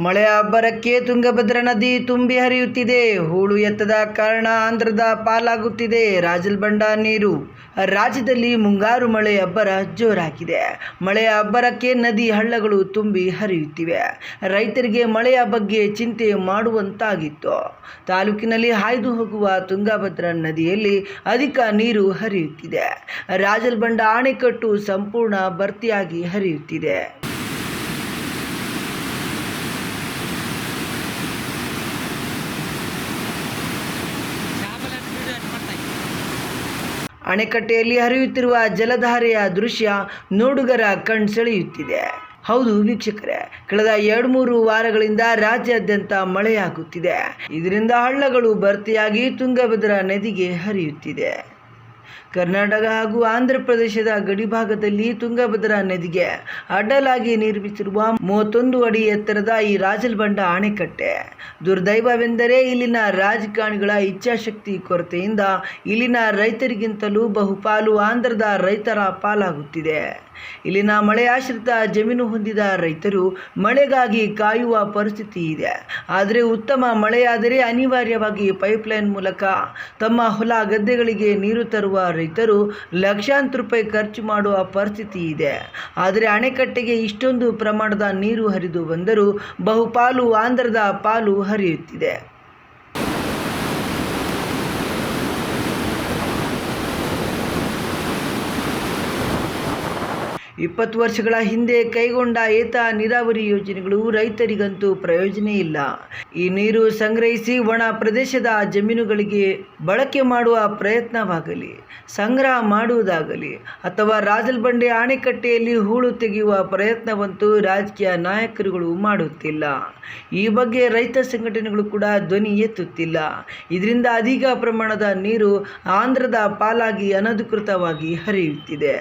ಮಳೆಯ ಅಬ್ಬರಕ್ಕೆ ತುಂಗಭದ್ರಾ ನದಿ ತುಂಬಿ ಹರಿಯುತ್ತಿದೆ. ಹೂಳು ಎತ್ತದ ಕಾರಣ ಆಂಧ್ರದ ಪಾಲಾಗುತ್ತಿದೆ. ರಾಜಲ್ಬಂಡ ನೀರು. ರಾಜ್ಯದಲ್ಲಿ ಮುಂಗಾರು ಮಳೆ ಅಬ್ಬರ ಜೋರಾಗಿದೆ. ಮಳೆಯ ಅಬ್ಬರಕ್ಕೆ ನದಿ ಹಳ್ಳಗಳು ತುಂಬಿ ಹರಿಯುತ್ತಿವೆ. ರೈತರಿಗೆ ಮಳೆಯ ಬಗ್ಗೆ ಚಿಂತೆ ಮಾಡುವಂತಾಗಿತ್ತು. ತಾಲೂಕಿನಲ್ಲಿ ಹಾಯ್ದು ಹೋಗುವ ತುಂಗಭದ್ರಾ ನದಿಯಲ್ಲಿ ಅಧಿಕ ನೀರು ಹರಿಯುತ್ತಿದೆ. ರಾಜಲ್ಬಂಡ ಅಣೆಕಟ್ಟು ಸಂಪೂರ್ಣ ಭರ್ತಿಯಾಗಿ ಹರಿಯುತ್ತಿದೆ. ಅಣೆಕಟ್ಟೆಯಲ್ಲಿ ಹರಿಯುತ್ತಿರುವ ಜಲಧಾರೆಯ ದೃಶ್ಯ ನೋಡುಗರ ಕಣ್ಸೆಳೆಯುತ್ತಿದೆ. ಹೌದು ವೀಕ್ಷಕರೇ, ಕಳೆದ ಎರಡು ಮೂರು ವಾರಗಳಿಂದ ರಾಜ್ಯಾದ್ಯಂತ ಮಳೆಯಾಗುತ್ತಿದೆ. ಇದರಿಂದ ಹಳ್ಳಗಳು ಭರ್ತಿಯಾಗಿ ತುಂಗಭದ್ರಾ ನದಿಗೆ ಹರಿಯುತ್ತಿದೆ. ಕರ್ನಾಟಕ ಹಾಗೂ ಆಂಧ್ರ ಪ್ರದೇಶದ ಗಡಿಭಾಗದಲ್ಲಿ ತುಂಗಭದ್ರಾ ನದಿಗೆ ಅಡ್ಡಲಾಗಿ ನಿರ್ಮಿಸಿರುವ ಮೂವತ್ತೊಂದು ಅಡಿ ಎತ್ತರದ ಈ ರಾಜಲ್ಬಂಡ ಅಣೆಕಟ್ಟೆ ದುರ್ದೈವವೆಂದರೆ ಇಲ್ಲಿನ ರಾಜಕಾರಣಿಗಳ ಇಚ್ಛಾಶಕ್ತಿ ಕೊರತೆಯಿಂದ ಇಲ್ಲಿನ ರೈತರಿಗಿಂತಲೂ ಬಹುಪಾಲು ಆಂಧ್ರದ ರೈತರ ಪಾಲಾಗುತ್ತಿದೆ. ಇಲ್ಲಿನ ಮಳೆಯಾಶ್ರಿತ ಜಮೀನು ಹೊಂದಿದ ರೈತರು ಮಳೆಗಾಗಿ ಕಾಯುವ ಪರಿಸ್ಥಿತಿ ಇದೆ. ಆದರೆ ಉತ್ತಮ ಮಳೆಯಾದರೆ ಅನಿವಾರ್ಯವಾಗಿ ಪೈಪ್ಲೈನ್ ಮೂಲಕ ತಮ್ಮ ಹೊಲ ಗದ್ದೆಗಳಿಗೆ ನೀರು ತರುವ ಲಕ್ಷಾಂತರ ರೂಪಾಯಿ ಖರ್ಚು ಮಾಡುವ ಪರಿಸ್ಥಿತಿ ಇದೆ. ಆದರೆ ಅಣೆಕಟ್ಟೆಗೆ ಇಷ್ಟೊಂದು ಪ್ರಮಾಣದ ನೀರು ಹರಿದು ಬಂದರೂ ಬಹುಪಾಲು ಆಂಧ್ರದ ಪಾಲು ಹರಿಯುತ್ತಿದೆ. ಇಪ್ಪತ್ತು ವರ್ಷಗಳ ಹಿಂದೆ ಕೈಗೊಂಡ ಏತ ನೀರಾವರಿ ಯೋಜನೆಗಳು ರೈತರಿಗಂತೂ ಪ್ರಯೋಜನ ಇಲ್ಲ. ಈ ನೀರು ಸಂಗ್ರಹಿಸಿ ಒಣ ಪ್ರದೇಶದ ಜಮೀನುಗಳಿಗೆ ಬಳಕೆ ಮಾಡುವ ಪ್ರಯತ್ನವಾಗಲಿ, ಸಂಗ್ರಹ ಮಾಡುವುದಾಗಲಿ ಅಥವಾ ರಾಜಲ್ಬಂಡೆ ಅಣೆಕಟ್ಟೆಯಲ್ಲಿ ಹೂಳು ತೆಗೆಯುವ ಪ್ರಯತ್ನವಂತೂ ರಾಜಕೀಯ ನಾಯಕರುಗಳು ಮಾಡುತ್ತಿಲ್ಲ. ಈ ಬಗ್ಗೆ ರೈತ ಸಂಘಟನೆಗಳು ಕೂಡ ಧ್ವನಿ ಎತ್ತುತ್ತಿಲ್ಲ. ಇದರಿಂದ ಅಧಿಕ ಪ್ರಮಾಣದ ನೀರು ಆಂಧ್ರದ ಪಾಲಾಗಿ ಅನಧಿಕೃತವಾಗಿ ಹರಿಯುತ್ತಿದೆ.